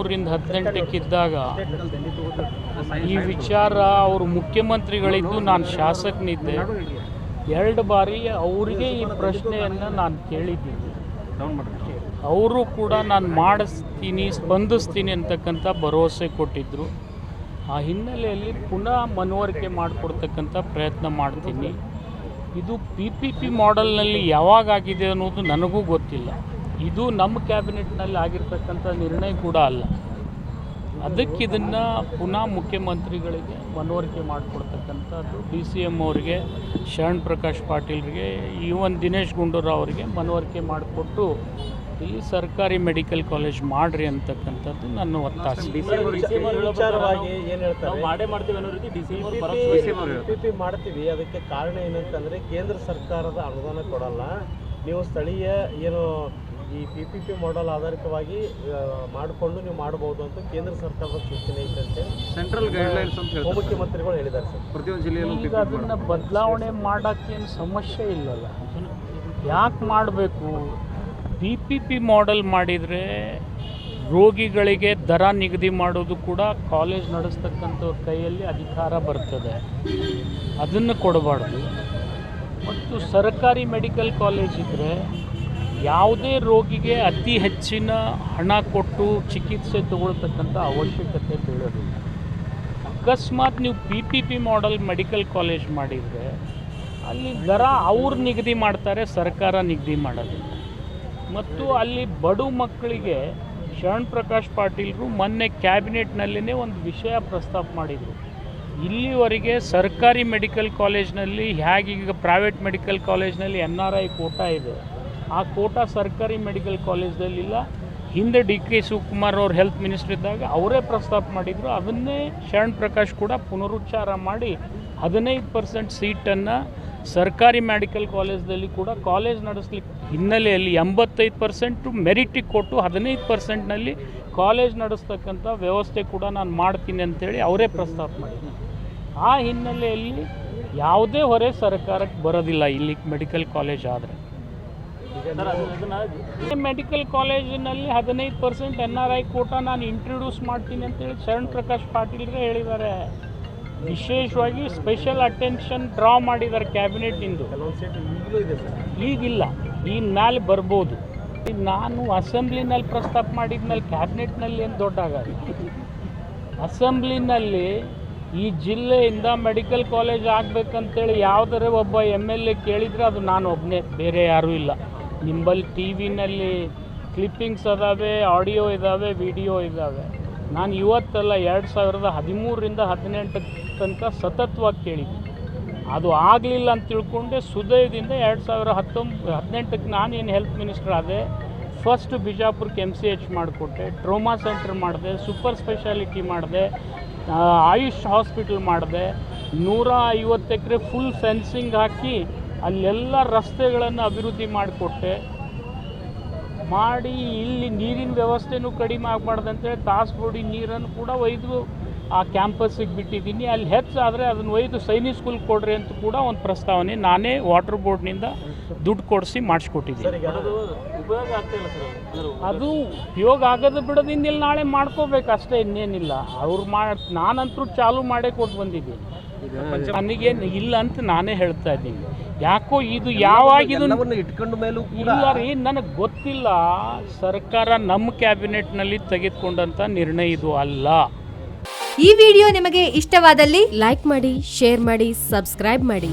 ಹದಿಮೂರರಿಂದ ಹದಿನೆಂಟಕ್ಕಿದ್ದಾಗ ಈ ವಿಚಾರ ಅವರು ಮುಖ್ಯಮಂತ್ರಿಗಳಿದ್ದು ನಾನು ಶಾಸಕನಿದ್ದೆ. ಎರಡು ಬಾರಿ ಅವರಿಗೆ ಈ ಪ್ರಶ್ನೆಯನ್ನು ನಾನು ಕೇಳಿದ್ದೀನಿ. ಅವರು ಕೂಡ ನಾನು ಮಾಡಿಸ್ತೀನಿ, ಸ್ಪಂದಿಸ್ತೀನಿ ಅಂತಕ್ಕಂಥ ಭರವಸೆ ಕೊಟ್ಟಿದ್ದರು ಆ ಹಿನ್ನೆಲೆಯಲ್ಲಿ ಪುನಃ ಮನವರಿಕೆ ಮಾಡಿಕೊಡ್ತಕ್ಕಂಥ ಪ್ರಯತ್ನ ಮಾಡ್ತೀನಿ. ಇದು ಪಿ ಪಿ ಪಿ ಮಾಡೆಲ್ನಲ್ಲಿ ಯಾವಾಗ ಆಗಿದೆ ಅನ್ನೋದು ನನಗೂ ಗೊತ್ತಿಲ್ಲ. ಇದು ನಮ್ಮ ಕ್ಯಾಬಿನೆಟ್ನಲ್ಲಿ ಆಗಿರ್ತಕ್ಕಂಥ ನಿರ್ಣಯ ಕೂಡ ಅಲ್ಲ. ಅದಕ್ಕೆ ಇದನ್ನು ಪುನಃ ಮುಖ್ಯಮಂತ್ರಿಗಳಿಗೆ ಮನವರಿಕೆ ಮಾಡಿಕೊಡ್ತಕ್ಕಂಥದ್ದು ಡಿ ಸಿ ಎಂ ಅವರಿಗೆ ಶರಣ್ ಪ್ರಕಾಶ್ ಪಾಟೀಲ್ರಿಗೆ ಈವನ್ ದಿನೇಶ್ ಗುಂಡೂರಾವ್ ಅವರಿಗೆ ಮನವರಿಕೆ ಮಾಡಿಕೊಟ್ಟು ಇಲ್ಲಿ ಸರ್ಕಾರಿ ಮೆಡಿಕಲ್ ಕಾಲೇಜ್ ಮಾಡ್ರಿ ಅಂತಕ್ಕಂಥದ್ದು ನನ್ನ ಒತ್ತಾಸೆ. ಈ ವಿಚಾರವಾಗಿ ಏನ್ ಹೇಳ್ತಾರೆ? ನಾವು ಮಾಡೇ ಮಾಡ್ತೀವಿ ಅನ್ನೋ ರೀತಿ ಡಿ ಸಿ ಎಂ ಅವರು ಪಿಪಿಪಿ ಮಾಡ್ತೀವಿ ಅದಕ್ಕೆ ಕಾರಣ ಏನಂತಂದ್ರೆ ಕೇಂದ್ರ ಸರ್ಕಾರದ ಅನುದಾನ ಕೊಡಲ್ಲ. ನೀವು ಸ್ಥಳೀಯ ಏನು ಈ ಪಿ ಪಿ ಪಿ ಮಾಡೆಲ್ ಆಧಾರಿತವಾಗಿ ಮಾಡಿಕೊಂಡು ನೀವು ಮಾಡಬಹುದು ಅಂತ ಕೇಂದ್ರ ಸರ್ಕಾರದ ಸೂಚನೆ ಇದ್ದಂತೆ ಅಂತ ಸೆಂಟ್ರಲ್ ಗೈಡ್ಲೈನ್ಸ್ ಅಂತ ಉಪಮುಖ್ಯಮಂತ್ರಿಗಳು ಹೇಳಿದ್ದಾರೆ ಸರ್. ಪ್ರತಿಯೊಂದು ಜಿಲ್ಲೆಯಲ್ಲೂ ಈಗ ಅದನ್ನು ಬದಲಾವಣೆ ಮಾಡೋಕ್ಕೇನು ಸಮಸ್ಯೆ ಇಲ್ಲಲ್ಲ? ಯಾಕೆ ಮಾಡಬೇಕು? ಪಿ ಪಿ ಪಿ ಮಾಡೆಲ್ ಮಾಡಿದರೆ ರೋಗಿಗಳಿಗೆ ದರ ನಿಗದಿ ಮಾಡೋದು ಕೂಡ ಕಾಲೇಜ್ ನಡೆಸ್ತಕ್ಕಂಥವ್ರ ಕೈಯಲ್ಲಿ ಅಧಿಕಾರ ಬರ್ತದೆ. ಅದನ್ನು ಕೊಡಬಾರ್ದು. ಮತ್ತು ಸರ್ಕಾರಿ ಮೆಡಿಕಲ್ ಕಾಲೇಜ್ ಇದ್ದರೆ ಯಾವುದೇ ರೋಗಿಗೆ ಅತಿ ಹೆಚ್ಚಿನ ಹಣ ಕೊಟ್ಟು ಚಿಕಿತ್ಸೆ ತಗೊಳ್ತಕ್ಕಂಥ ಅವಶ್ಯಕತೆ ಬೀಳೋದಿಲ್ಲ. ಅಕಸ್ಮಾತ್ ನೀವು P P P model medical college ಮಾಡಿದರೆ, ಅಲ್ಲಿ ದರ ಅವ್ರು ನಿಗದಿ ಮಾಡ್ತಾರೆ, ಸರ್ಕಾರ ನಿಗದಿ ಮಾಡೋದಿಲ್ಲ. ಮತ್ತು ಅಲ್ಲಿ ಬಡು ಮಕ್ಕಳಿಗೆ ಶರಣ್ ಪ್ರಕಾಶ್ ಪಾಟೀಲ್ರು ಮೊನ್ನೆ ಕ್ಯಾಬಿನೆಟ್ನಲ್ಲಿನೇ ಒಂದು ವಿಷಯ ಪ್ರಸ್ತಾಪ ಮಾಡಿದರು. ಇಲ್ಲಿವರೆಗೆ ಸರ್ಕಾರಿ ಮೆಡಿಕಲ್ ಕಾಲೇಜ್ನಲ್ಲಿ ಹೇಗೀಗ ಪ್ರೈವೇಟ್ ಮೆಡಿಕಲ್ ಕಾಲೇಜ್ನಲ್ಲಿ ಎನ್ ಆರ್ ಐ ಕೋಟಾ ಇದೆ, ಆ ಕೋಟಾ ಸರ್ಕಾರಿ ಮೆಡಿಕಲ್ ಕಾಲೇಜ್ನಲ್ಲಿಲ್ಲ. ಹಿಂದೆ ಡಿ ಕೆ ಶಿವಕುಮಾರ್ ಅವ್ರ ಹೆಲ್ತ್ ಮಿನಿಸ್ಟರ್ ಇದ್ದಾಗ ಅವರೇ ಪ್ರಸ್ತಾಪ ಮಾಡಿದರು. ಅದನ್ನೇ ಶರಣ್ ಪ್ರಕಾಶ್ ಕೂಡ ಪುನರುಚ್ಚಾರ ಮಾಡಿ ಹದಿನೈದು ಪರ್ಸೆಂಟ್ ಸೀಟನ್ನು ಸರ್ಕಾರಿ ಮೆಡಿಕಲ್ ಕಾಲೇಜ್ದಲ್ಲಿ ಕೂಡ ಕಾಲೇಜ್ ನಡೆಸಲಿಕ್ಕೆ ಹಿನ್ನೆಲೆಯಲ್ಲಿ ಎಂಬತ್ತೈದು ಪರ್ಸೆಂಟು ಮೆರಿಟಿಗೆ ಕೊಟ್ಟು ಹದಿನೈದು ಪರ್ಸೆಂಟ್ನಲ್ಲಿ ಕಾಲೇಜ್ ನಡೆಸ್ತಕ್ಕಂಥ ವ್ಯವಸ್ಥೆ ಕೂಡ ನಾನು ಮಾಡ್ತೀನಿ ಅಂತೇಳಿ ಅವರೇ ಪ್ರಸ್ತಾಪ ಮಾಡಿದ್ದೀನಿ ಆ ಹಿನ್ನೆಲೆಯಲ್ಲಿ ಯಾವುದೇ ಹೊರೆ ಸರ್ಕಾರಕ್ಕೆ ಬರೋದಿಲ್ಲ ಇಲ್ಲಿ ಮೆಡಿಕಲ್ ಕಾಲೇಜ್ ಆದರೆ. ಮೆಡಿಕಲ್ ಕಾಲೇಜಿನಲ್ಲಿ ಹದಿನೈದು percent N R I quota ನಾನು ಇಂಟ್ರೊಡ್ಯೂಸ್ ಮಾಡ್ತೀನಿ ಅಂತೇಳಿ ಶರಣ್ ಪ್ರಕಾಶ್ ಪಾಟೀಲ್ರೇ ಹೇಳಿದ್ದಾರೆ. ವಿಶೇಷವಾಗಿ ಸ್ಪೆಷಲ್ ಅಟೆನ್ಷನ್ ಡ್ರಾ ಮಾಡಿದ್ದಾರೆ ಕ್ಯಾಬಿನೆಟ್ ಇಂದು. ಸೀಟ್ ಈಗಲೂ ಇದೆ ಸರ್ ಈಗಿಲ್ಲ ಈಗ ಮ್ಯಾಲೆ ಬರ್ಬೋದು. ನಾನು ಅಸೆಂಬ್ಲಿನಲ್ಲಿ ಪ್ರಸ್ತಾಪ ಮಾಡಿದ್ಮೇಲೆ ಕ್ಯಾಬಿನೆಟ್ನಲ್ಲಿ ಏನು ದೊಡ್ಡ ಆಗಲ್ಲ ಅಸೆಂಬ್ಲಿನಲ್ಲಿ ಈ ಜಿಲ್ಲೆಯಿಂದ ಮೆಡಿಕಲ್ ಕಾಲೇಜ್ ಆಗಬೇಕಂತೇಳಿ ಯಾವುದರ ಒಬ್ಬ ಎಂ ಎಲ್ ಎ ಕೇಳಿದರೆ ಅದು ನಾನು ಒಬ್ಬನೇ ಬೇರೆ ಯಾರೂ ಇಲ್ಲ. ನಿಂಬಲ್ಲಿ ಟಿ ವಿನಲ್ಲಿ ಕ್ಲಿಪ್ಪಿಂಗ್ಸ್ ಅದಾವೆ ಆಡಿಯೋ ಇದ್ದಾವೆ ವಿಡಿಯೋ ಇದ್ದಾವೆ ನಾನು ಇವತ್ತಲ್ಲ ಎರಡು ಸಾವಿರದ ಹದಿಮೂರರಿಂದ ಹದಿನೆಂಟು ತನಕ ಸತತವಾಗಿ ಕೇಳಿದ್ದೆ. ಅದು ಆಗಲಿಲ್ಲ ಅಂತ ತಿಳ್ಕೊಂಡೆ, ಸುದಯದಿಂದ ಎರಡು ಸಾವಿರ ಹತ್ತೊಂಬ, ಹದಿನೆಂಟಕ್ಕೆ ನಾನೇನು ಹೆಲ್ತ್ ಮಿನಿಸ್ಟರ್ ಆದೆ, ಫಸ್ಟ್ ಬಿಜಾಪುರಕ್ಕೆ ಎಂ ಸಿ ಎಚ್ ಮಾಡಿಕೊಟ್ಟೆ, ಟ್ರೋಮಾ ಸೆಂಟರ್ ಮಾಡಿದೆ, ಸೂಪರ್ ಸ್ಪೆಷಾಲಿಟಿ ಮಾಡಿದೆ ಆಯುಷ್ ಹಾಸ್ಪಿಟಲ್ ಮಾಡಿದೆ, ನೂರ ಐವತ್ತು ಎಕರೆ ಫುಲ್ ಫೆನ್ಸಿಂಗ್ ಹಾಕಿ ಅಲ್ಲೆಲ್ಲ ರಸ್ತೆಗಳನ್ನು ಅಭಿವೃದ್ಧಿ ಮಾಡಿಕೊಟ್ಟೆ. ಮಾಡಿ ಇಲ್ಲಿ ನೀರಿನ ವ್ಯವಸ್ಥೆನೂ ಕಡಿಮೆ ಆಗಬಾರ್ದು ತಾಸು ಬೋಡಿ ನೀರನ್ನು ಕೂಡ ಒಯ್ದು ಆ ಕ್ಯಾಂಪಸ್ಸಿಗೆ ಬಿಟ್ಟಿದ್ದೀನಿ. ಅಲ್ಲಿ ಹೆಚ್ಚಾದರೆ ಅದನ್ನು ಒಯ್ದು ಸೈನಿಕ್ ಸ್ಕೂಲ್ ಕೊಡ್ರಿ ಅಂತ ಕೂಡ ಒಂದು ಪ್ರಸ್ತಾವನೆ ನಾನೇ ವಾಟರ್ ಬೋರ್ಡ್ನಿಂದ ದುಡ್ಡು ಕೊಡಿಸಿ ಮಾಡಿಸ್ಕೊಟ್ಟಿದ್ದೀನಿ. ಅದು ಉಪಯೋಗ ಅದು ಆಗೋದು ಬಿಡೋದಿಂದ ಇಲ್ಲಿ ನಾಳೆ ಮಾಡ್ಕೋಬೇಕು ಅಷ್ಟೇ ಇನ್ನೇನಿಲ್ಲ. ಅವ್ರು ಮಾ ನಾನಂತರೂ ಚಾಲು ಮಾಡೇ ಕೊಟ್ಟು ಬಂದಿದ್ದೀನಿ. ನನಗೇನು ಇಲ್ಲ ಅಂತ ನಾನೇ ಹೇಳ್ತಾ ಇದ್ದೀನಿ. ಯಾಕೋ ಇದು ಯಾವಾಗ ಇದು ಇಟ್ಕೊಂಡ ಮೇಲೂ ಕೂಡ ಇಲ್ಲ ರೀ ನನಗೆ ಗೊತ್ತಿಲ್ಲ. ಸರ್ಕಾರ ನಮ್ಮ ಕ್ಯಾಬಿನೆಟ್ನಲ್ಲಿ ತೆಗೆದುಕೊಂಡಂಥ ನಿರ್ಣಯ ಇದು ಅಲ್ಲ. ಈ ವಿಡಿಯೋ ನಿಮಗೆ ಇಷ್ಟವಾದಲ್ಲಿ ಲೈಕ್ ಮಾಡಿ ಶೇರ್ ಮಾಡಿ ಸಬ್ಸ್ಕ್ರೈಬ್ ಮಾಡಿ.